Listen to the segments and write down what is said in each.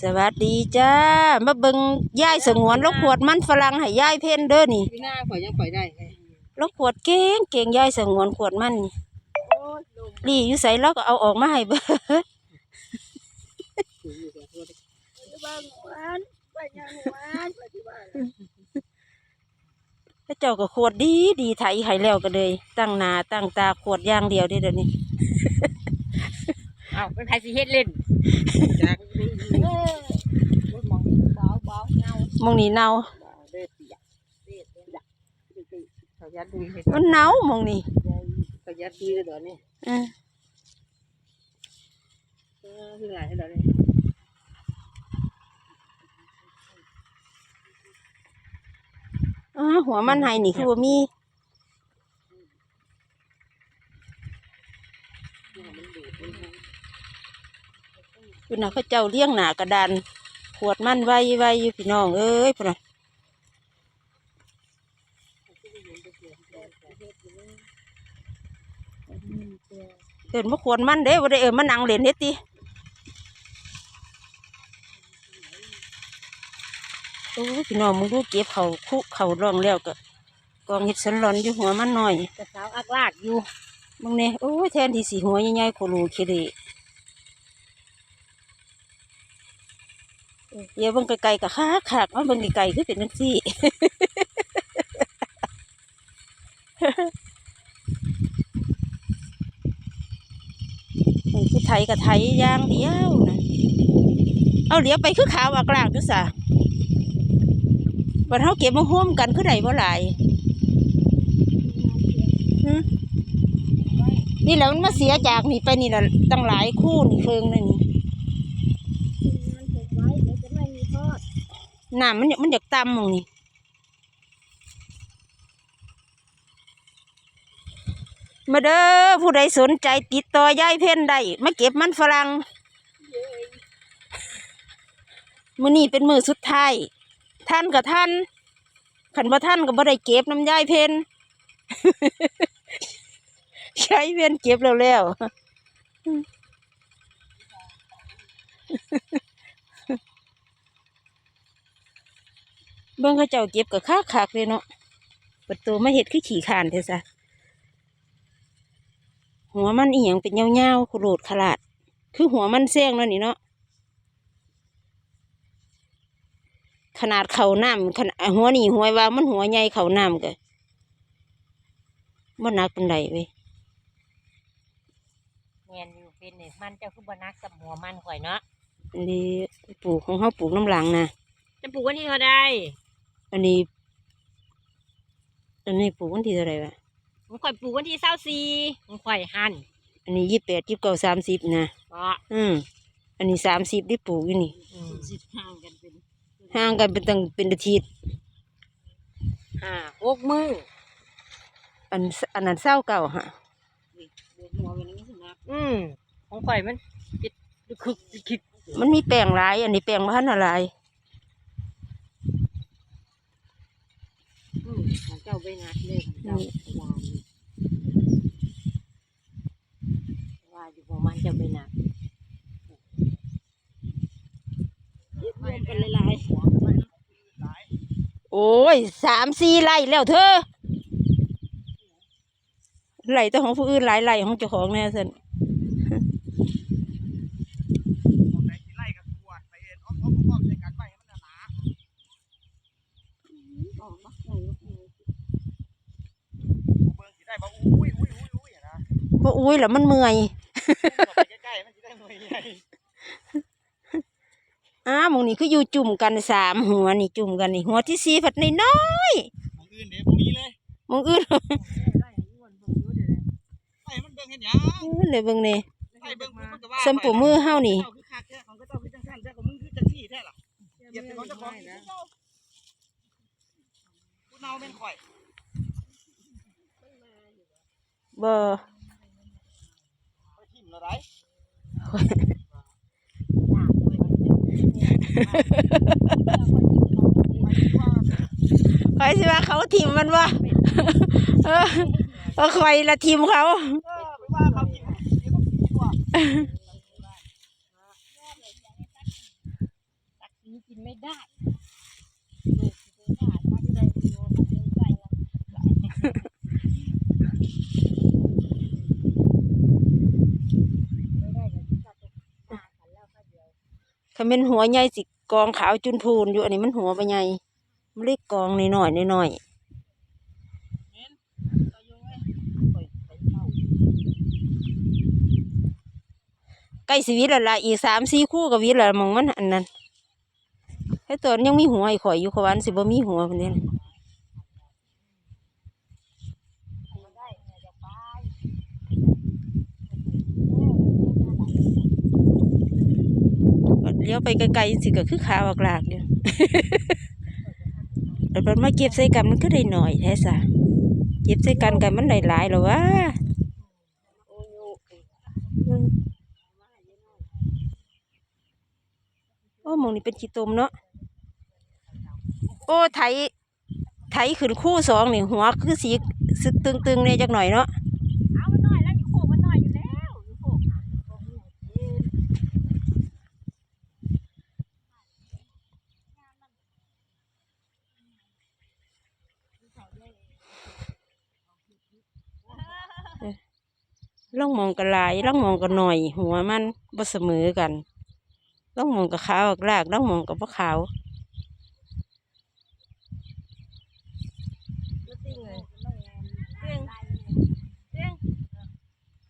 สวัสดีจ้า มาเบิ่งยายสงวนลูกขวดมันฝรั่งให้ยายเพ่นเด้อนี่พี่หน้าข่อยยังข่อยได้ไงลูกขวดเก่งเก่งยายสงวนขวดมันนี่ลี่อยู่ใส่แล้วก็เอาออกมาให้เบิ่งบางวันไปยังวันไปที่บ้านพระเจ้าก็ขวดดีดีไถให้แล้วก็เลย ตั้งหนาตั้งตาขวดอย่างเดียวเด้อเดี๋ยวนี้อ้าวเป็นไผสิเฮ็ดเล่นจากเออรถ มองเบาเบาเงามองนี่เนาเด็ดเปียกเด็ดเปียกเขายัดดีให้มันเนามองนี่เขายัดดีเลยเดี๋ยวนี้เออเออคือไงให้เดี๋ยวนี้อ้าหัวมันให้นี่คือว่ามี คุณน่ะเขาเจ้าเลี้ยงหนากระดานขวดมันไว้ไว้อยู่พี่น้องเอ้ยพุ่นน่ะเอินมาควรมันเด้บ่ได้เอินมันนังเล่นเฮ็ดติโอ้ยพี่น้องมึงดูเก็บเขาคุเขาร่องแล้วก็กองเห็ดสันหลอนอยู่หัวมันหน่อยแต่สาวอักลากอยู่มึงเนี่ยโอ้ยแทนที่สีหัวใหญ่ๆโคโลเคเด เยเดี๋ยวเบิ่งไกลๆกับคักคักๆมาเบิ่งไกลๆคือเป็นจังซี่คือไทยกับไทยย่างเดียวนะเอาเหลียวไปคือขาวอากลากดูสะวันเฮาเก็บมาห่วมกันคือใดบ่หลายหึนี่แหละมันมาเสียจากนี่ไปนี่ละตั้งหลายคู่นี่เฟิงนั่นนี่ถูกไว้เดี๋ยวจะไม่มีทอด น้ำมันมันอยากต่ำมองนี่มาเด้อผู้ใดสนใจติดต่อยายเพ่นได้มาเก็บมันฝรั่งมือนี้เป็นมือสุดท้ายท่านกับท่านขันบ่ท่านก็บ่ได้เก็บน้ำยายเพ่นยายเพ่นเก็บแล้วแล้ว เบิ่งเขาเจ้าเก็บก็คักคักๆเลยเนาะประตูมาเฮ็ดคือขี่ขานเถอะซะหัวมันอีหยังเป็นยาวๆขรูดขลาด คือหัวมันแซงแล้วนี่เนาะขนาดเขาน้ำขนาดหัวนี่หัวว่ามันหัวใหญ่เขาน้ำกะมันหนักเป็นไรเว้ยแม่นอยู่เป็นนี่มันเจ้าคือบ่นักกับหัวมันข่อยเนาะอันนี้ปลูกของเขาปลูกน้ำหลังนะจะปลูกวันที่เท่าใด อันนี้ อันนี้ปลูกวันที่เท่าไหรวะผมข่อยปลูกวันที่24ผมข่อยหั่นอันนี้ยี่สิบแปดยี่สิบเก้าสามสิบนะก็อืมอันนี้สามสิบได้ปลูกอยู่นี่อืมสิห่างกันเป็นห่างกันเป็นตั้งเป็นอาทิตย์ห้าหกมื้ออันอันนั้นเศร้าเก่าฮะบวกหัวเป็นนี้สินะอืมของข่อยมันปิดคึกคิกมันมีแปลงหลาย อันนี้แปลงพันธุ์อะไร อืม ของเจ้าไปนัดเลยของเจ้าลานว่าอยู่บ่มันจะเป็นน่ะรวมกันหลายโอ้ยสามสี่ไร่แล้วเธอไร่แต่ของผู้อื่นหลายไร่ของเจ้าของแน่สิน ๆออกมาหน่อย เบิ่งสิได้บ่อุ้ยอุ้ยอุ้ยอุ้ยนะ บ่ อุ้ยแล้วมันเมื่อยไปใกล้ๆมันสิได้หน่วยใหญ่อ้าหมองนี่คืออยู่จุ่มกันสามหัวนี่จุ่มกันนี่หัวที่สี่ผัดน้อยหมองอื่นเด้บ่มีเลยๆหมองอื่นไล่มันเบิ่งเห็นหยังเลยเบิ่งนี่ไล่เบิ่งมันก็ว่าสมปูมือเฮานี่เจ้าคื อคักแท้ของเจ้าคือจังซั่นแท้ของมึงคือจังซี่แท้ล่ะเหยียบเป็นของเจ้าของนี่เจ้าผู้เนาแม่นข่อยบ่ไปทิ่มแล้วได้ใครสิว่าเขาทีมมันวะเออเออคอยละทีมเขาเออไปว่าเขาทิ่มเดี๋ยวก็ทิ่มตัวดได้เด็กเด็กได้มาจะได้โยนเดินไปละไม่ได้ก็ตัดตาขันแล้วก็เดียว ถ้า เป็นหัวใหญ่สิกองขาวจุนพูนอยู่อันนี้มันหัวไปใหญ่มันเล็กกองน้อยๆน้อยก็ยังไงไปไปเข้าๆใกล้สีวิตและละอีกสามสี่คู่กับวิตละมองมันอันนั้นไอ้ตัวยังมีหัวอีกข่อยอยู่ขวานสิบ่มีหัวเป็นเนี้ไม่ได้เนี่ยจะไป เลี้ยวไปไกลๆสิก็คือขาวอากลากอยู่แล้วมันมาเก็บใส่กันมันก็ได้หน่อยแท้ซะเก็บใส่กันกันมันได้หลายแล้ววะโอ้ยโอ้หมองนี่เป็นขี้ตมเนาะโอ้ไถไถขึ้นคู่สองนี่หัวคือสีสึกตึงๆเนี่ยจักหน่อยเนาะ เอามันน้อยแล้วอยู่โคกมันน้อยอยู่แล้วอยู่โคก ล่องมองกันหลายล่องมองกันหน่อย หัวมันบ่เสมอกันล่องมองกับขาวอากลากล่องมองกับบ่ขาว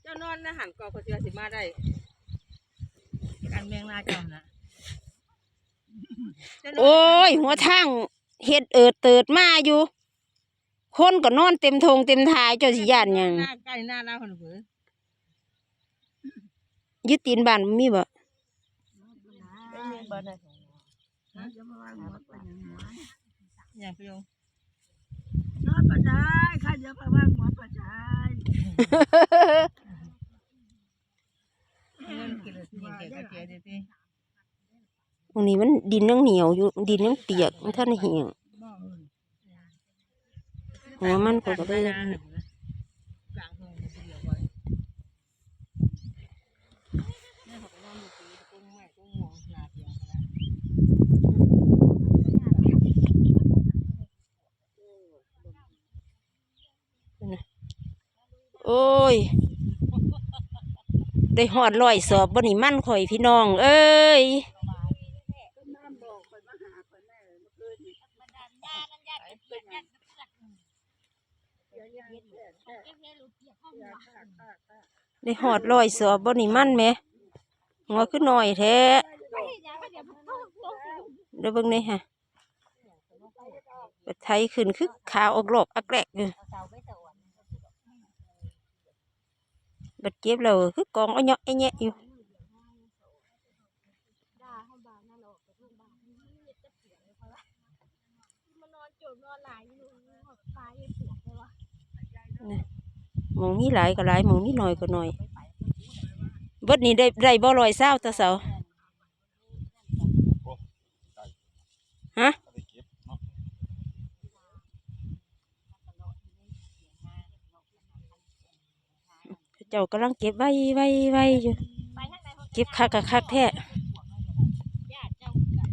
เจ้านอนนะหันกอเขาเชื่อสิมาได้การแมงนาจอมนะโอ้ย หัวทางเฮ็ดเอิดเติดมาอยู่ คนก็นอนเต็มทงเต็มทายเจ้าสิย่านหยังหน้าใกล้หน้าหน้าคนเผืออ ยึดตีนบ้านบ่มีบ่มีบ้านไหนอย่างพี่ยงนอนปัจจัยข้าจะไปว่างหัวปัจจัยตรงนี้มันดินยังเหนียวอยู่ดินยังเปียกมันท่านเหี่ยวหัวมันก็ไปกลางทงเดียวไว้เนี่ยเขาไปนอนอยู่ปีกุ้งแม่กุ้งมองนาเพียงแล้ว โอ้ย ได้หอดลอยสอบบนี่มั่นข่อยพี่น้อง เอ้ยเดี๋ยวหอเปียกห้องยาละฆ่าฆ่าฆ่าได้หอดลอยสอบบนี่มั่นแหมหัวคือน้อยแท้ไม่เห็นยาก็เดี๋ยวมันต้องต้องเดี๋ยวเบิ่งนี่ฮะไปไทยขึ้นคือขาวออกโลกอักแรกอยู่ เอาเสาไปสวน บัดเจ็บแล้วคือกองอ้อยะไอ้แยะอยู่ ด่าให้บ้านนั่นหรอกแต่เพื่อนบ้านมันจะเปียกเลยเพราะว่ามันนอนจมนอนหลายอยู่ตายเปียกเลยวะ หมองมีหลายก็หลายหมองมีน้อยก็น้อยเบิดนี้ได้ได้บ่ลอยเศร้าตาเสาฮะ เจ้ากำลังเก็บไว้ไว้ไว้อยู่ไปทางไหนเก็บคักกะคักแท้ญาติเจ้ากัน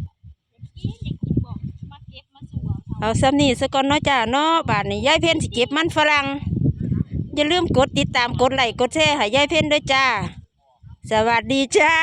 กินยังกินบอกมาเก็บมาสู่เอาเอาซ้ำนี่ซะก่อนเนาะจ้าเนาะบาทนี้ยายเพ่นสิเก็บมันฝรั่งอย่าลืมกดติดตามกดไลค์กดแชร์ให้ยายเพ่นด้วยจ้า สวัสดีจ้า